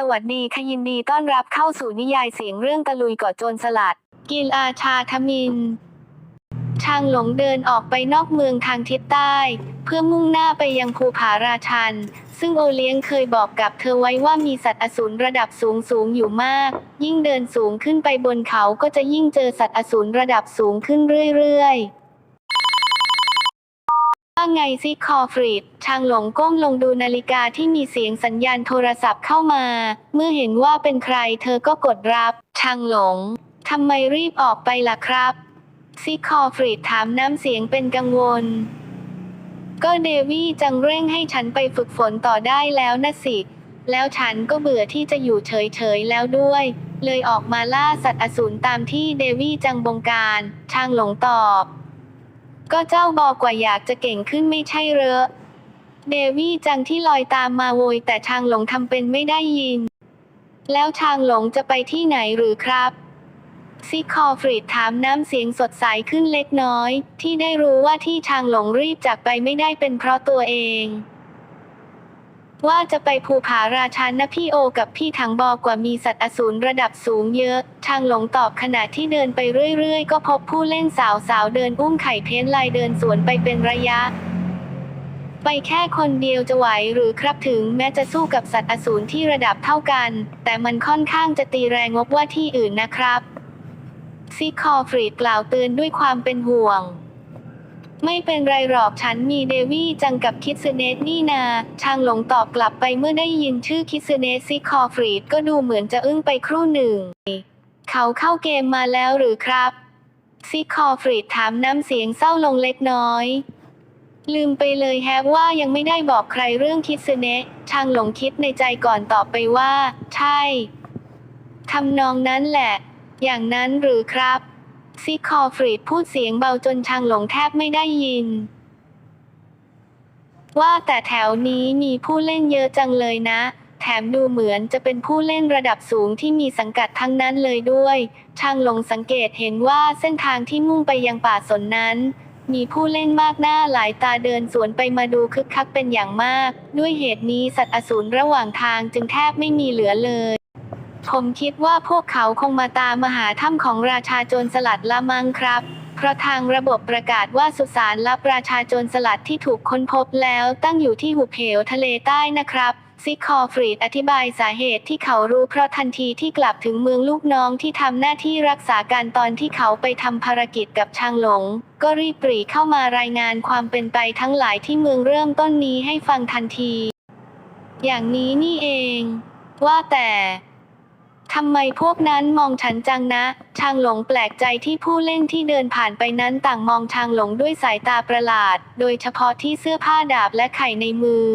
สวัสดีค่ะยินดีต้อนรับเข้าสู่นิยายเสียงเรื่องตะลุยก่อโจรสลัด กิลอาชาทมิน ชางหลงเดินออกไปนอกเมืองทางทิศใต้ เพื่อมุ่งหน้าไปยังภูผาราชัน ซึ่งโอเลี้ยงเคยบอกกับเธอไว้ว่ามีสัตว์อสูรระดับสูงสูงอยู่มาก ยิ่งเดินสูงขึ้นไปบนเขาก็จะยิ่งเจอสัตว์อสูรระดับสูงขึ้นเรื่อยๆ ว่าไงซิคอฟรีดชางหลงก้มลงดูนาฬิกาที่มีเสียงสัญญาณโทรศัพท์เข้ามา เมื่อเห็นว่าเป็นใครเธอก็กดรับ ชางหลง ทำไมรีบออกไปล่ะครับ ซิคอฟรีดถามน้ำเสียงเป็นกังวล ก็เดวี่จังเร่งให้ฉันไปฝึกฝนต่อได้แล้วนะสิ แล้วฉันก็เบื่อที่จะอยู่เฉยๆแล้วด้วย เลยออกมาล่าสัตว์อสูรตามที่เดวี่จังบงการ ชางหลงตอบ ก็เจ้าบอกกว่าอยากจะเก่งขึ้นไม่ใช่เหรอเดวี่จังที่ลอยตามมาโวยแต่ชางหลงทำเป็นไม่ได้ยิน แล้วชางหลงจะไปที่ไหนหรือครับซิคอฟรีดถามน้ำเสียงสดใสขึ้นเล็กน้อย ที่ได้รู้ว่าที่ชางหลงรีบจากไปไม่ได้เป็นเพราะตัวเอง ว่าจะไปภูผาราชันนะพี่โอกับพี่ถังบอกกว่ามีสัตว์อสูรระดับสูงเยอะชางหลงตอบขณะที่เดินไปเรื่อยๆ ก็พบผู้เล่นสาวๆเดินอุ้มไข่เพ้นลายเดินสวนไปเป็นระยะ ไปแค่คนเดียวจะไหวหรือครับถึงแม้จะสู้กับสัตว์อสูรที่ระดับเท่ากัน แต่มันค่อนข้างจะตีแรงงบว่าที่อื่นนะครับ ซิคอฟรีดกล่าวเตือนด้วยความเป็นห่วง ไม่เป็นไรหรอกฉันมีเดวี่จังกับคิดซเนสนี่นา ชางหลงตอบกลับไปเมื่อได้ยินชื่อคิดซเนสซิคอฟรีดก็ดูเหมือนจะอึ้งไปครู่หนึ่ง เขาเข้าเกมมาแล้วหรือครับ ซิคอฟรีดถามน้ำเสียงเศร้าลงเล็กน้อย ลืมไปเลยแฮะว่ายังไม่ได้บอกใครเรื่องคิดซเนะชางหลงคิดในใจก่อนตอบไปว่า ใช่ทำนองนั้นแหละ อย่างนั้นหรือครับ ซิคอฟรีดพูดเสียงเบาจนชางหลงแทบไม่ได้ยิน ว่าแต่แถวนี้มีผู้เล่นเยอะจังเลยนะ แถมดูเหมือนจะเป็นผู้เล่นระดับสูงที่มีสังกัดทั้งนั้นเลยด้วยชางหลงสังเกตเห็นว่าเส้นทางที่มุ่งไปยังป่าสนนั้นมีผู้เล่นมากหน้าหลายตาเดินสวนไปมาดูคึกคักเป็นอย่างมาก ด้วยเหตุนี้สัตว์อสูรระหว่างทางจึงแทบไม่มีเหลือเลย ผมคิดว่าพวกเขาคงมาตามมหาถ้ำของราชาโจรสลัดละมั้งครับ เพราะทางระบบประกาศว่าสุสานลับราชาโจรสลัดที่ถูกค้นพบแล้วตั้งอยู่ที่หุบเหวทะเลใต้นะครับซิคอฟรีดอธิบายสาเหตุที่เขารู้เพราะทันทีที่กลับถึงเมืองลูกน้องที่ทำหน้าที่รักษาการตอนที่เขาไปทำภารกิจกับชางหลง ก็รีบปรีเข้ามารายงานความเป็นไปทั้งหลายที่เมืองเริ่มต้นนี้ให้ฟังทันที อย่างนี้นี่เอง ว่าแต่ ทำไมพวกนั้นมองฉันจังนะ ชางหลงแปลกใจที่ผู้เล่นที่เดินผ่านไปนั้นต่างมองชางหลงด้วยสายตาประหลาด โดยเฉพาะที่เสื้อผ้าดาบและไข่ในมือ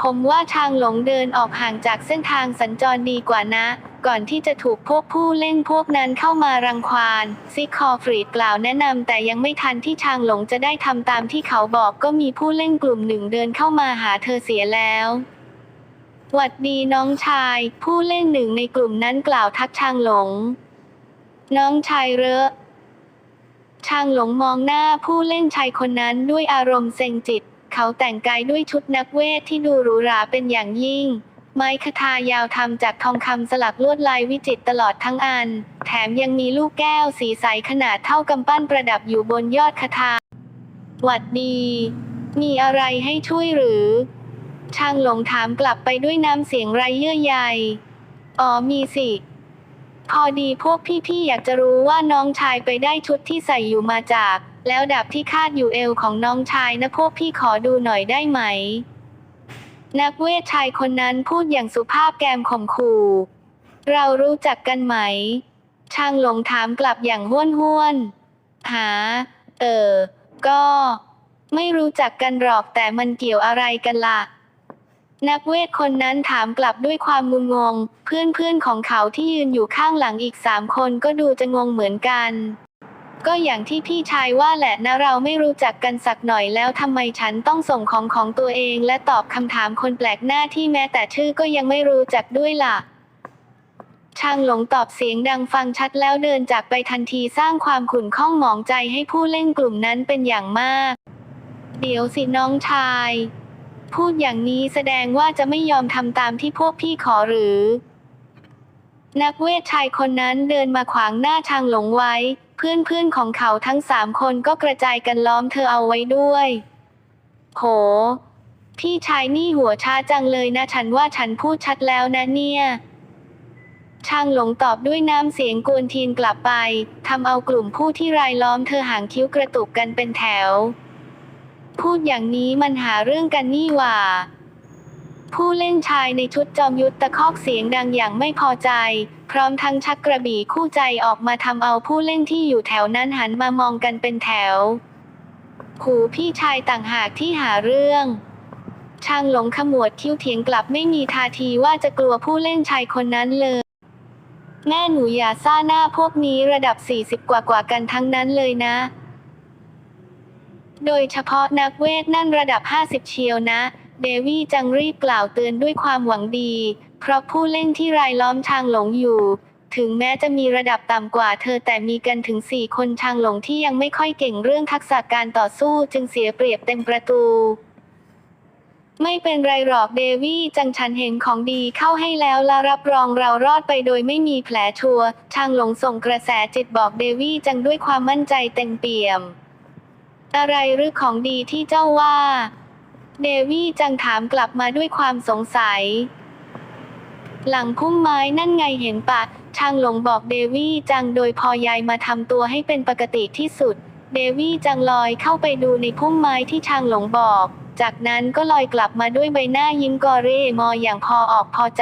ผมว่าชางหลงเดินออกห่างจากเส้นทางสัญจรดีกว่านะ ก่อนที่จะถูกพวกผู้เล่นพวกนั้นเข้ามารังควานซิคอฟรีดกล่าวแนะนำแต่ยังไม่ทันที่ชางหลงจะได้ทำตามที่เขาบอกก็มีผู้เล่นกลุ่มหนึ่งเดินเข้ามาหาเธอเสียแล้ว หวัดดีน้องชาย ผู้เล่นหนึ่งในกลุ่มนั้นกล่าวทักชางหลง น้องชายเรอะชางหลงมองหน้าผู้เล่นชายคนนั้นด้วยอารมณ์เซ็งจิต เขาแต่งกายด้วยชุดนักเวทที่ดูหรูหราเป็นอย่างยิ่ง ไม้คทายาวทำจากทองคำสลักลวดลายวิจิตตลอดทั้งอัน แถมยังมีลูกแก้วสีใสขนาดเท่ากำปั้นประดับอยู่บนยอดคทาหวัดดี มีอะไรให้ช่วยหรือ ช่างหลงถามกลับไปด้วยน้ำเสียงไร้เยื่อใย อ๋อมีสิ พอดีพวกพี่ๆอยากจะรู้ว่าน้องชายไปได้ชุดที่ใส่อยู่มาจาก แล้วดาบที่คาดอยู่เอวของน้องชายนะพวกพี่ขอดูหน่อยได้ไหม นักเวทชายคนนั้นพูดอย่างสุภาพแกมข่มขู่เรารู้จักกันไหม ช่างหลงถามกลับอย่างห้วนห้วน หา เออ ก็ ไม่รู้จักกันหรอกแต่มันเกี่ยวอะไรกันล่ะ นักเวทคนนั้นถามกลับด้วยความงุนงง เพื่อนๆของเขาที่ยืนอยู่ข้างหลังอีกสามคนก็ดูจะงงเหมือนกัน ก็อย่างที่พี่ชายว่าแหละนะเราไม่รู้จักกันสักหน่อยแล้วทำไมฉันต้องส่งของของตัวเอง และตอบคำถามคนแปลกหน้าที่แม้แต่ชื่อก็ยังไม่รู้จักด้วยล่ะช่างหลงตอบเสียงดังฟังชัดแล้วเดินจากไปทันทีสร้างความขุ่นข้องหมองใจให้ผู้เล่นกลุ่มนั้นเป็นอย่างมาก เดี๋ยวสิน้องชาย พูดอย่างนี้แสดงว่าจะไม่ยอมทำตามที่พวกพี่ขอหรือ นักเวทชายคนนั้นเดินมาขวางหน้าชางหลงไว้เพื่อนเพื่อนๆของเขาทั้งสามคนก็กระจายกันล้อมเธอเอาไว้ด้วย โห พี่ชายนี่หัวช้าจังเลยนะฉันว่าฉันพูดชัดแล้วนะเนี่ยช่างหลงตอบด้วยน้ำเสียงกวนทีนกลับไป ทำเอากลุ่มผู้ที่รายล้อมเธอหางคิ้วกระตุกกันเป็นแถว พูดอย่างนี้มันหาเรื่องกันนี่หว่า ผู้เล่นชายในชุดจอมยุทธตะคอกเสียงดังอย่างไม่พอใจ พร้อมทั้งชักกระบี่คู่ใจออกมาทำเอาผู้เล่นที่อยู่แถวนั้นหันมามองกันเป็นแถว หูพี่ชายต่างหากที่หาเรื่องช่างหลงขมวดคิ้วเถียงกลับไม่มีท่าทีว่าจะกลัวผู้เล่นชายคนนั้นเลย แม่หนูอย่าซ่าหน้าพวกนี้ระดับ 40 กว่ากว่ากันทั้งนั้นเลยนะ โดยเฉพาะนักเวทนั่นระดับ 50 เชียวนะ เดวี่จังรีบกล่าวเตือนด้วยความหวังดี เพราะผู้เล่นที่รายล้อมชางหลงอยู่ ถึงแม้จะมีระดับต่ำกว่าเธอแต่มีกันถึง 4 คนชางหลงที่ยังไม่ค่อยเก่งเรื่องทักษะการต่อสู้จึงเสียเปรียบเต็มประตู ไม่เป็นไรหรอกเดวี่จังฉันเห็นของดีเข้าให้แล้วและรับรองเรารอดไปโดยไม่มีแผลชัวร์ชางหลงส่งกระแสจิตบอกเดวี่จังด้วยความมั่นใจเต็มเปี่ยม อะไรหรือของดีที่เจ้าว่า เดวี่จังถามกลับมาด้วยความสงสัย หลังพุ่มไม้นั่นไงเห็นปะช่างหลงบอกเดวี่จังโดยพอยายมาทำตัวให้เป็นปกติที่สุด เดวี่จังลอยเข้าไปดูในพุ่มไม้ที่ช่างหลงบอก จากนั้นก็ลอยกลับมาด้วยใบหน้ายิ้มกอเร่มออย่างพอออกพอใจ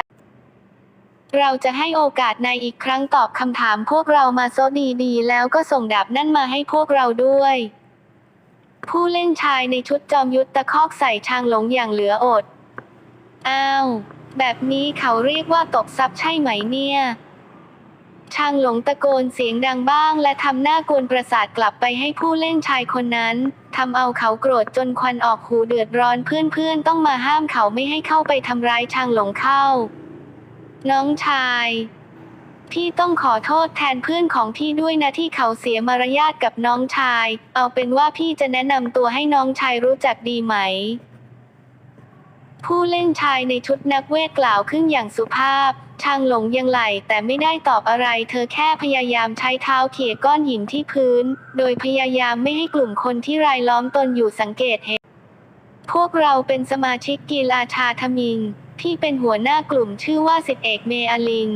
เราจะให้โอกาสนายอีกครั้งตอบคำถามพวกเรามาโซดีๆแล้วก็ส่งดาบนั่นมาให้พวกเราด้วย ผู้เล่นชายในชุดจอมยุทธตะคอกใส่ชางหลงอย่างเหลืออด อ้าว แบบนี้เขาเรียกว่าตบซับใช่ไหมเนี่ย ชางหลงตะโกนเสียงดังบ้าง และทำหน้ากวนประสาทกลับไปให้ผู้เล่นชายคนนั้นทำเอาเขาโกรธจนควันออกหูเดือดร้อนเพื่อนๆ ต้องมาห้ามเขาไม่ให้เข้าไปทำร้ายชางหลงเข้า น้องชาย พี่ต้องขอโทษแทนเพื่อนของพี่ด้วยนะที่เขาเสียมารยาทกับน้องชาย เอาเป็นว่าพี่จะแนะนำตัวให้น้องชายรู้จักดีไหม ผู้เล่นชายในชุดนักเวทกล่าวขึ้นอย่างสุภาพ ชางหลงยังไหลแต่ไม่ได้ตอบอะไร เธอแค่พยายามใช้เท้าเขี่ยก้อนหินที่พื้น โดยพยายามไม่ให้กลุ่มคนที่รายล้อมตนอยู่สังเกตเห็น พวกเราเป็นสมาชิกกีฬาชาทมิง ที่เป็นหัวหน้ากลุ่มชื่อว่าสิทธิเอกเมอลิง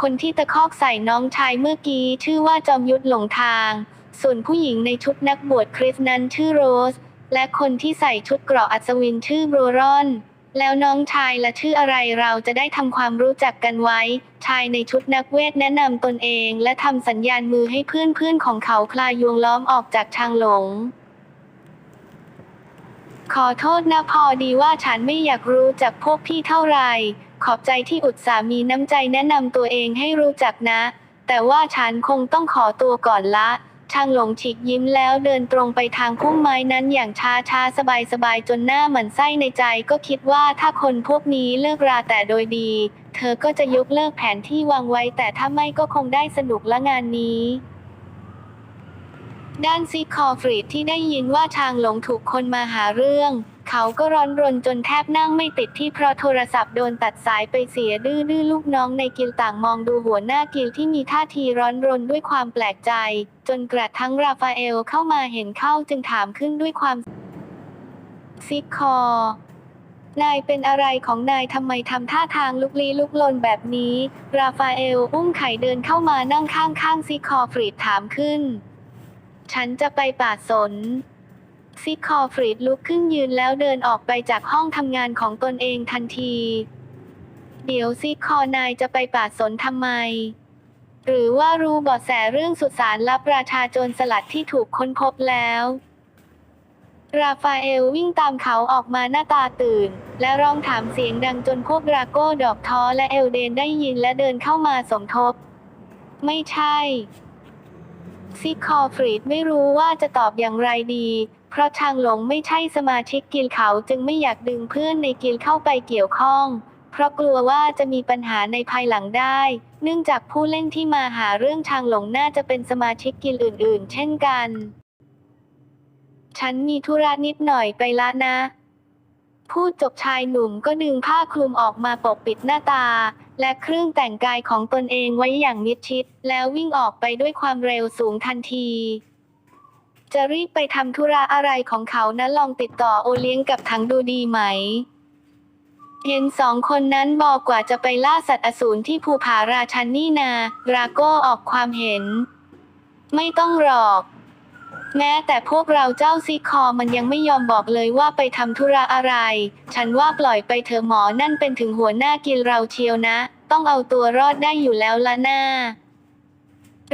คนที่ตะคอกใส่น้องชายเมื่อกี้ชื่อว่าจอมยุทธหลงทาง ส่วนผู้หญิงในชุดนักบวชคริสต์นั้นชื่อโรส และคนที่ใส่ชุดเกราะอัศวินชื่อโบรอน แล้วน้องชายละชื่ออะไรเราจะได้ทำความรู้จักกันไว้ ชายในชุดนักเวทแนะนำตนเองและทำสัญญาณมือให้เพื่อนๆของเขาคลายยวงล้อมออกจากทางหลงขอโทษนะพอดีว่าฉันไม่อยากรู้จักพวกพี่เท่าไหร่ ขอบใจที่อุตส่ามีน้ำใจแนะนำตัวเองให้รู้จักนะ แต่ว่าฉันคงต้องขอตัวก่อนละช่างหลงฉีกยิ้มแล้วเดินตรงไปทางพุ่มไม้นั้นอย่างช้าช้าสบายสบายจนหน้าหมันไส้ในใจก็คิดว่าถ้าคนพวกนี้เลิกราแต่โดยดี เธอก็จะยกเลิกแผนที่วางไว้ แต่ถ้าไม่ก็คงได้สนุกละงานนี้ด้านซิคอฟรีดที่ได้ยินว่าชางหลงถูกคนมาหาเรื่อง เขาก็ร้อนรนจนแทบนั่งไม่ติดที่เพราะโทรศัพท์โดนตัดสายไปเสียดื้อดื้อลูกน้องในกิลต่างมองดูหัวหน้ากิลที่มีท่าทีร้อนรนด้วยความแปลกใจ จนกระทั่งราฟาเอลเข้ามาเห็นเข้าจึงถามขึ้นด้วยความซิกคอนายเป็นอะไรของนายทำไมทำท่าทางลุกลี้ลุกลนแบบนี้ ราฟาเอลอุ้มไข่เดินเข้ามานั่งข้างๆซิกคอฟรีดถามขึ้น ฉันจะไปป่าสน ซิกคอฟรีดลุกขึ้นยืนแล้วเดินออกไปจากห้องทำงานของตนเองทันที เดี๋ยวซิกคอนายจะไปป่าสนทำไม หรือว่ารู้เบาะแสเรื่องสุสานลับราชาโจรสลัดที่ถูกค้นพบแล้ว ราฟาเอลวิ่งตามเขาออกมาหน้าตาตื่น และร้องถามเสียงดังจนพวกราโก้ดอกท้อและเอลเดนได้ยินและเดินเข้ามาสมทบ ไม่ใช่ซิคอฟรีดไม่รู้ว่าจะตอบอย่างไรดี เพราะชางหลงไม่ใช่สมาชิกกิลเขาจึงไม่อยากดึงเพื่อนในกิลเข้าไปเกี่ยวข้อง เพราะกลัวว่าจะมีปัญหาในภายหลังได้ เนื่องจากผู้เล่นที่มาหาเรื่องชางหลงน่าจะเป็นสมาชิกกิลอื่น ๆ เช่นกัน ฉันมีธุระนิดหน่อยไปละนะพูดจบชายหนุ่มก็ดึงผ้าคลุมออกมาปกปิดหน้าตา และเครื่องแต่งกายของตนเองไว้อย่างมิดชิด แล้ววิ่งออกไปด้วยความเร็วสูงทันที จะรีบไปทำธุระอะไรของเขานั้นลองติดต่อโอเลี้ยงกับทั้งดูดีไหม เห็นสองคนนั้นบอกกว่าจะไปล่าสัตว์อสูรที่ภูผาราชันนี่นา ราโก้ออกความเห็น ไม่ต้องหรอก แม้แต่พวกเราเจ้าซีคอมันยังไม่ยอมบอกเลยว่าไปทำธุระอะไร ฉันว่าปล่อยไปเถอะหมอนั่นเป็นถึงหัวหน้ากินเราเชียวนะ ต้องเอาตัวรอดได้อยู่แล้วละหน้า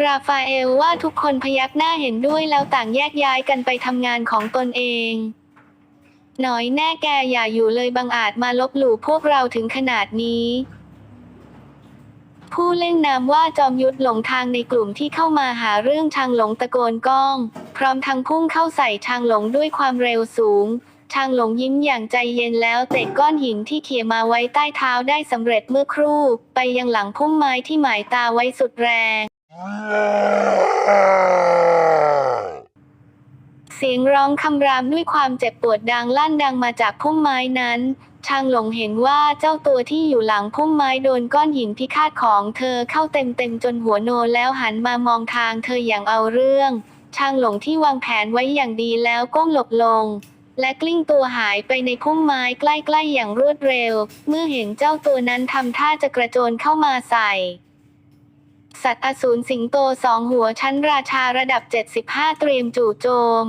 ราฟาเอลว่าทุกคนพยักหน้าเห็นด้วยแล้วต่างแยกย้ายกันไปทำงานของตนเอง หน่อยแน่แกอย่าอยู่เลยบังอาจมาลบหลู่พวกเราถึงขนาดนี้ ผู้เล่นนามว่าจอมยุทธหลงทางในกลุ่มที่เข้ามาหาเรื่องชางหลงตะโกนก้อง พร้อมทั้งพุ่งเข้าใส่ชางหลงด้วยความเร็วสูงชางหลงยิ้มอย่างใจเย็นแล้วเตะก้อนหินที่เขี่ยมาไว้ใต้เท้าได้สำเร็จเมื่อครู่ ไปยังหลังพุ่มไม้ที่หมายตาไว้สุดแรง เสียงร้องคำรามด้วยความเจ็บปวดดังลั่นดังมาจากพุ่มไม้นั้นช่างหลงเห็นว่าเจ้าตัวที่อยู่หลังพุ่มไม้โดนก้อนหินพิฆาตของเธอเข้าเต็มๆจนหัวโนแล้วหันมามองทางเธออย่างเอาเรื่องช่างหลงที่วางแผนไว้อย่างดีแล้วก้มหลบลงและกลิ้งตัวหายไปในพุ่มไม้ใกล้ๆอย่างรวดเร็ว เมื่อเห็นเจ้าตัวนั้นทำท่าจะกระโจนเข้ามาใส่ สัตว์อสูรสิงโตสองหัวชั้นราชาระดับ 75 เตรียมจู่โจม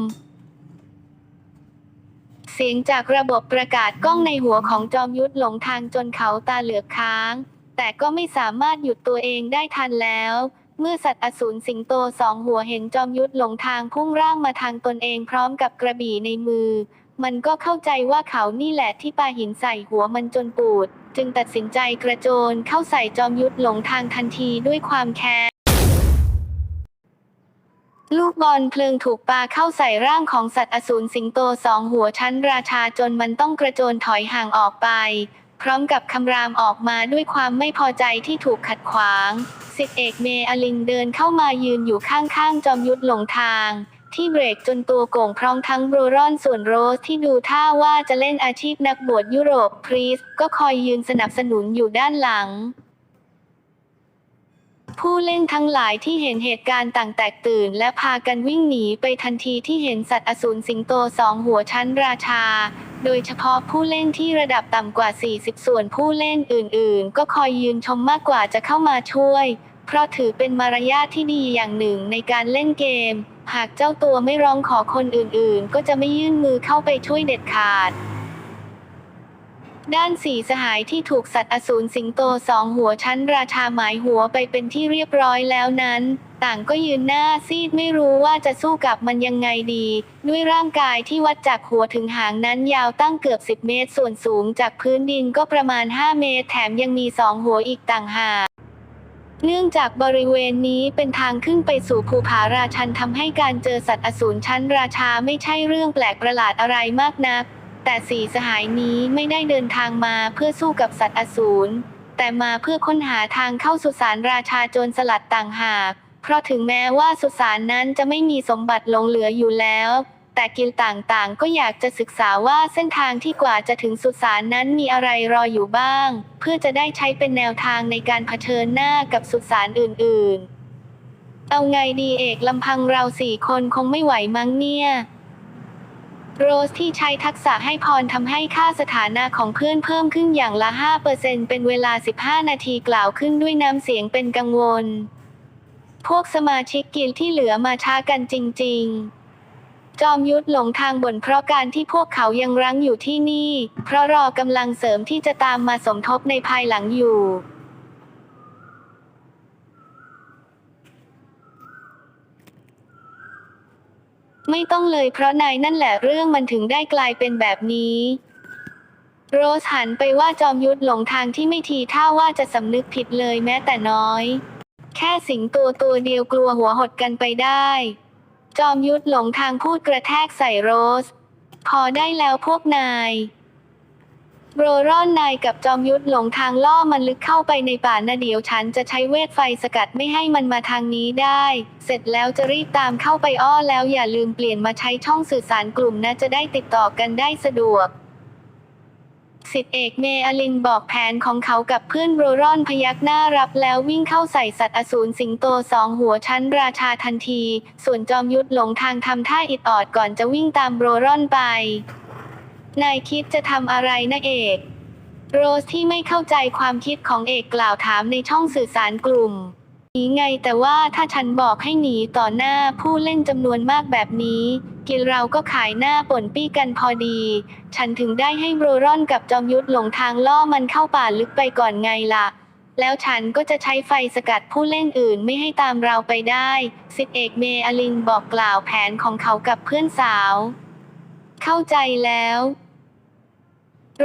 เสียงจากระบบประกาศกล้องในหัวของจอมยุทธหลงทางจนเขาตาเหลือกค้าง แต่ก็ไม่สามารถหยุดตัวเองได้ทันแล้ว เมื่อสัตว์อสูรสิงโตสองหัวเห็นจอมยุทธหลงทางพุ่งร่างมาทางตนเองพร้อมกับกระบี่ในมือ มันก็เข้าใจว่าเขานี่แหละที่ปาหินใส่หัวมันจนปูด จึงตัดสินใจกระโจนเข้าใส่จอมยุทธหลงทางทันทีด้วยความแค้นลูกบอลเพลิงถูกปาเข้าใส่ร่างของสัตว์อสูรสิงโตสองหัวชั้นราชาจนมันต้องกระโจนถอยห่างออกไป พร้อมกับคำรามออกมาด้วยความไม่พอใจที่ถูกขัดขวางสิทธิเอกเมอลินเดินเข้ามายืนอยู่ข้างๆ จอมยุทธหลงทาง ที่เบรกจนตัวโก่งพร้อมทั้งโบรรอนส่วนโรสที่ดูท่าว่าจะเล่นอาชีพนักบวชยุโรปพรีสก็คอยยืนสนับสนุนอยู่ด้านหลังผู้เล่นทั้งหลายที่เห็นเหตุการณ์ต่างแตกตื่น และพากันวิ่งหนีไปทันทีที่เห็นสัตว์อสูรสิงโตสองหัวชั้นราชา โดยเฉพาะผู้เล่นที่ระดับต่ำกว่า 40 ส่วนผู้เล่นอื่น ๆ ก็คอยยืนชมมากกว่าจะเข้ามาช่วย เพราะถือเป็นมารยาทที่ดีอย่างหนึ่งในการเล่นเกม หากเจ้าตัวไม่ร้องขอคนอื่นๆ ก็จะไม่ยื่นมือเข้าไปช่วยเด็ดขาด ด้านสีสหายที่ถูกสัตว์อสูรสิงโตสองหัวชั้นราชาหมายหัวไปเป็นที่เรียบร้อยแล้วนั้น ต่างก็ยืนหน้าซีดไม่รู้ว่าจะสู้กับมันยังไงดี ด้วยร่างกายที่วัดจากหัวถึงหางนั้นยาวตั้งเกือบ 10 เมตร ส่วนสูงจากพื้นดินก็ประมาณ 5 เมตร แถมยังมีสองหัวอีกต่างหาก เนื่องจากบริเวณนี้เป็นทางขึ้นไปสู่ภูผาราชันทำให้การเจอสัตว์อสูรชั้นราชาไม่ใช่เรื่องแปลกประหลาดอะไรมากนัก แต่สี่สหายนี้ไม่ได้เดินทางมาเพื่อสู้กับสัตว์อสูร แต่มาเพื่อค้นหาทางเข้าสุสานราชาโจรสลัดต่างหาก เพราะถึงแม้ว่าสุสานนั้นจะไม่มีสมบัติหลงเหลืออยู่แล้ว แต่กิลต่างๆ ก็อยากจะศึกษาว่าเส้นทางที่กว่าจะถึงสุสานนั้นมีอะไรรออยู่บ้าง เพื่อจะได้ใช้เป็นแนวทางในการเผชิญหน้ากับสุสานอื่นๆ เอาไงดีเอกลำพังเราสี่คนคงไม่ไหวมั้งเนี่ยโรสที่ใช้ทักษะให้พรทำให้ค่าสถานะของเพื่อนเพิ่มขึ้นอย่างละ 5%เป็นเวลา 15 นาทีกล่าวขึ้นด้วยน้ำเสียงเป็นกังวล พวกสมาชิกกิลที่เหลือมาช้ากันจริง ๆ จอมยุทธหลงทางบ่นเพราะการที่พวกเขายังรั้งอยู่ที่นี่ เพราะรอกำลังเสริมที่จะตามมาสมทบในภายหลังอยู่ ไม่ต้องเลยเพราะนายนั่นแหละเรื่องมันถึงได้กลายเป็นแบบนี้โรสหันไปว่าจอมยุทธหลงทางที่ไม่ทีท่าว่าจะสำนึกผิดเลยแม้แต่น้อย แค่สิงตัวตัวเดียวกลัวหัวหดกันไปได้ จอมยุทธหลงทางพูดกระแทกใส่โรส พอได้แล้วพวกนาย โรร่อนนายกับจอมยุทธหลงทางล่อมันลึกเข้าไปในป่านะเดี๋ยวฉันจะใช้เวทไฟสกัดไม่ให้มันมาทางนี้ได้ เสร็จแล้วจะรีบตามเข้าไปอ้อแล้วอย่าลืมเปลี่ยนมาใช้ช่องสื่อสารกลุ่มนะจะได้ติดต่อกันได้สะดวก สิทธิเอกเมอลินบอกแผนของเขากับเพื่อนโรรอนพยักหน้ารับแล้ววิ่งเข้าใส่สัตว์อสูรสิงโตสองหัวชั้นราชาทันที ส่วนจอมยุทธหลงทางทำท่าอิดออดก่อนจะวิ่งตามโรรอนไป นายคิดจะทำอะไรนะเอก โรสที่ไม่เข้าใจความคิดของเอกกล่าวถามในช่องสื่อสารกลุ่มหนีไงแต่ว่าถ้าฉันบอกให้หนีต่อหน้าผู้เล่นจำนวนมากแบบนี้ กินเราก็ขายหน้าป่นปี้กันพอดี ฉันถึงได้ให้โบรรอนกับจอมยุทธหลงทางล่อมันเข้าป่าลึกไปก่อนไงล่ะ แล้วฉันก็จะใช้ไฟสกัดผู้เล่นอื่นไม่ให้ตามเราไปได้สิทธิเอกเมอลินบอกกล่าวแผนของเขากับเพื่อนสาว เข้าใจแล้ว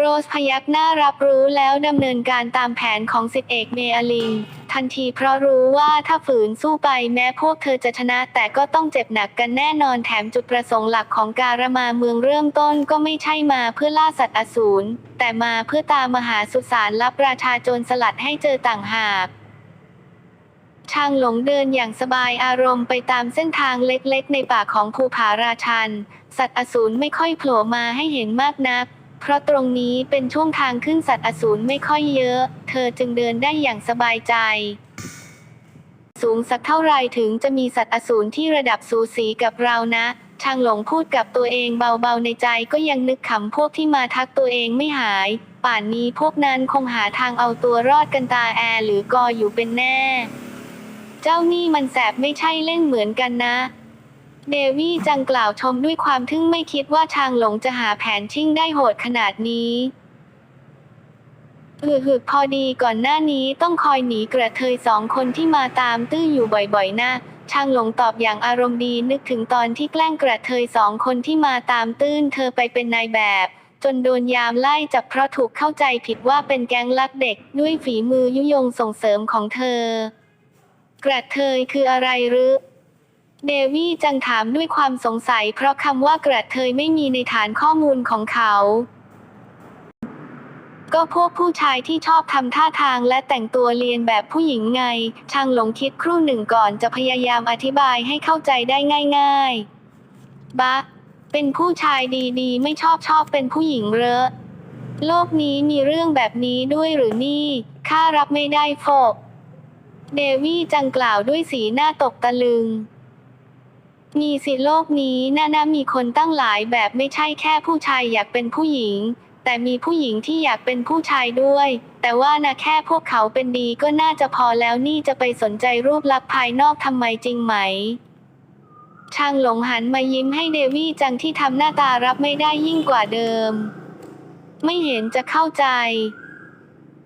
โรสพยักหน้ารับรู้แล้วดำเนินการตามแผนของสิทธิเอกเมอลิน ทันทีเพราะรู้ว่าถ้าฝืนสู้ไปแม้พวกเธอจะชนะแต่ก็ต้องเจ็บหนักกันแน่นอนแถมจุดประสงค์หลักของการมาเมืองเริ่มต้นก็ไม่ใช่มาเพื่อล่าสัตว์อสูรแต่มาเพื่อตามมหาสุสานรับราชาโจรสลัดให้เจอต่างหากช่างหลงเดินอย่างสบายอารมณ์ไปตามเส้นทางเล็กๆ ในป่าของภูผาราชัน สัตว์อสูรไม่ค่อยโผล่มาให้เห็นมากนัก เพราะตรงนี้เป็นช่วงทางขึ้นสัตว์อสูรไม่ค่อยเยอะ เธอจึงเดินได้อย่างสบายใจ สูงสักเท่าไรถึงจะมีสัตว์อสูรที่ระดับสูสีกับเรานะช่างหลงพูดกับตัวเองเบาๆในใจก็ยังนึกขำพวกที่มาทักตัวเองไม่หาย ป่านนี้พวกนั้นคงหาทางเอาตัวรอดกันตาแอหรือกออยู่เป็นแน่ เจ้านี่มันแสบไม่ใช่เล่นเหมือนกันนะ เดวี่จังกล่าวชมด้วยความทึ่งไม่คิดว่าชางหลงจะหาแผนชิ่งได้โหดขนาดนี้หือหึกพอดีก่อนหน้านี้ต้องคอยหนีกระเทยสองคนที่มาตามตื้ออยู่บ่อยๆนะชางหลงตอบอย่างอารมณ์ดีนึกถึงตอนที่แกล้งกระเทยสองคนที่มาตามตื้นเธอไปเป็นนายแบบ จนโดนยามไล่จับเพราะถูกเข้าใจผิดว่าเป็นแก๊งลักเด็กด้วยฝีมือยุยงส่งเสริมของเธอ กระเทยคืออะไรหรือ เดวี่จังถามด้วยความสงสัยเพราะคำว่ากระเทยไม่มีในฐานข้อมูลของเขา ก็พวกผู้ชายที่ชอบทำท่าทางและแต่งตัวเลียนแบบผู้หญิงไง ช่างหลงคิดครู่หนึ่งก่อนจะพยายามอธิบายให้เข้าใจได้ง่าย ๆบะเป็นผู้ชายดีๆ ไม่ชอบชอบเป็นผู้หญิงเหรอโลกนี้มีเรื่องแบบนี้ด้วยหรือนี่ข้ารับไม่ได้โฟกเดวี่จังกล่าวด้วยสีหน้าตกตะลึง มีสิโลกนี้น่าน่ามีคนตั้งหลายแบบไม่ใช่แค่ผู้ชายอยากเป็นผู้หญิง แต่มีผู้หญิงที่อยากเป็นผู้ชายด้วย แต่ว่านะแค่พวกเขาเป็นดีก็น่าจะพอแล้วนี่จะไปสนใจรูปลักษณ์ภายนอกทำไมจริงไหมช่างหลงหันมายิ้มให้เดวี่จังที่ทำหน้าตารับไม่ได้ยิ่งกว่าเดิม ไม่เห็นจะเข้าใจ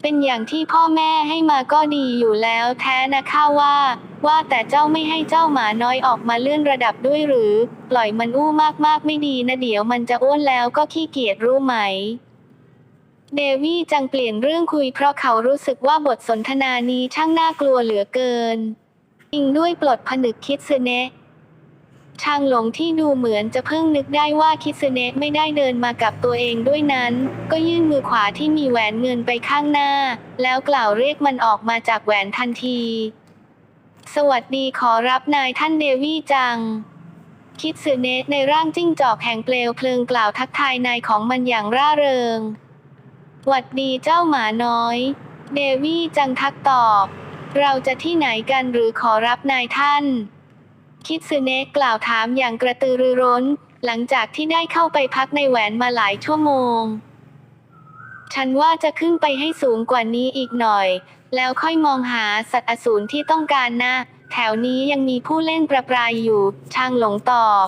เป็นอย่างที่พ่อแม่ให้มาก็ดีอยู่แล้วแท้นะข้าว่า ว่าแต่เจ้าไม่ให้เจ้าหมาน้อยออกมาเลื่อนระดับด้วยหรือ ปล่อยมันอู้มากๆไม่ดีนะเดี๋ยวมันจะอ้วนแล้วก็ขี้เกียจรู้ไหม เดวี่จังเปลี่ยนเรื่องคุยเพราะเขารู้สึกว่าบทสนทนานี้ช่างน่ากลัวเหลือเกินอิงด้วยปลดผนึกคิดซึเนะช่างหลงที่ดูเหมือนจะเพิ่งนึกได้ว่าคิซึเนะไม่ได้เดินมากับตัวเองด้วยนั้น ก็ยื่นมือขวาที่มีแหวนเงินไปข้างหน้า แล้วกล่าวเรียกมันออกมาจากแหวนทันที สวัสดีขอรับนายท่านเดวี่จัง คิดสึเนะในร่างจิ้งจอกแห่งเปลวเพลิงกล่าวทักทายนายของมันอย่างร่าเริง หวัดดีเจ้าหมาน้อย เดวี่จังทักตอบ เราจะที่ไหนกันหรือขอรับนายท่าน คิดซึเนะกล่าวถามอย่างกระตือรือร้น หลังจากที่ได้เข้าไปพักในแหวนมาหลายชั่วโมง ฉันว่าจะขึ้นไปให้สูงกว่านี้อีกหน่อย แล้วค่อยมองหาสัตว์อสูรที่ต้องการนะ แถวนี้ยังมีผู้เล่นประปรายอยู่ช่างหลงตอบ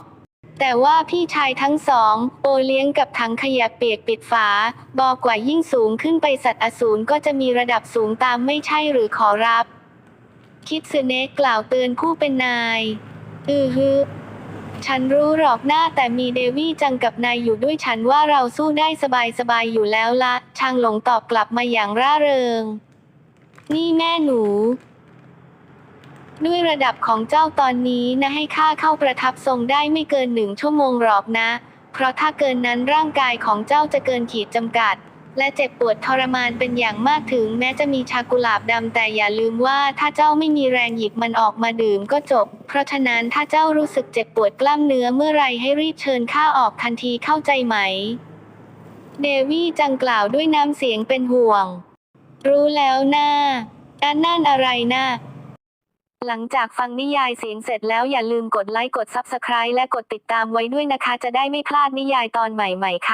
แต่ว่าพี่ชายทั้งสอง โอเลี้ยงกับถังขยะเปียกปิดฝา บอกกว่ายิ่งสูงขึ้นไปสัตว์อสูรก็จะมีระดับสูงตามไม่ใช่หรือขอรับ คิดซึเนะกล่าวเตือนผู้เป็นนาย อือฮึฉันรู้หรอกหน้าแต่มีเดวี่จังกับนายอยู่ด้วยฉันว่าเราสู้ได้สบายๆอยู่แล้วละช่างหลงตอบกลับมาอย่างร่าเริง นี่แม่หนู ด้วยระดับของเจ้าตอนนี้นะให้ข้าเข้าประทับทรงได้ไม่เกินหนึ่งชั่วโมงหรอกนะ เพราะถ้าเกินนั้นร่างกายของเจ้าจะเกินขีดจำกัด และเจ็บปวดทรมานเป็นอย่างมากถึงแม้จะมีชากุหลาบดำแต่อย่าลืมว่าถ้าเจ้าไม่มีแรงหยิบมันออกมาดื่มก็จบ เพราะฉะนั้นถ้าเจ้ารู้สึกเจ็บปวดกล้ามเนื้อเมื่อไรให้รีบเชิญข้าออกทันทีเข้าใจไหม เดวี่จังกล่าวด้วยน้ำเสียงเป็นห่วง รู้แล้วนะอันนั่นอะไรนะหลังจากฟังนิยายเสียงเสร็จแล้วอย่าลืมกดไลค์กด Subscribe และกดติดตามไว้ด้วยนะคะ จะได้ไม่พลาดนิยายตอนใหม่ๆค่ะ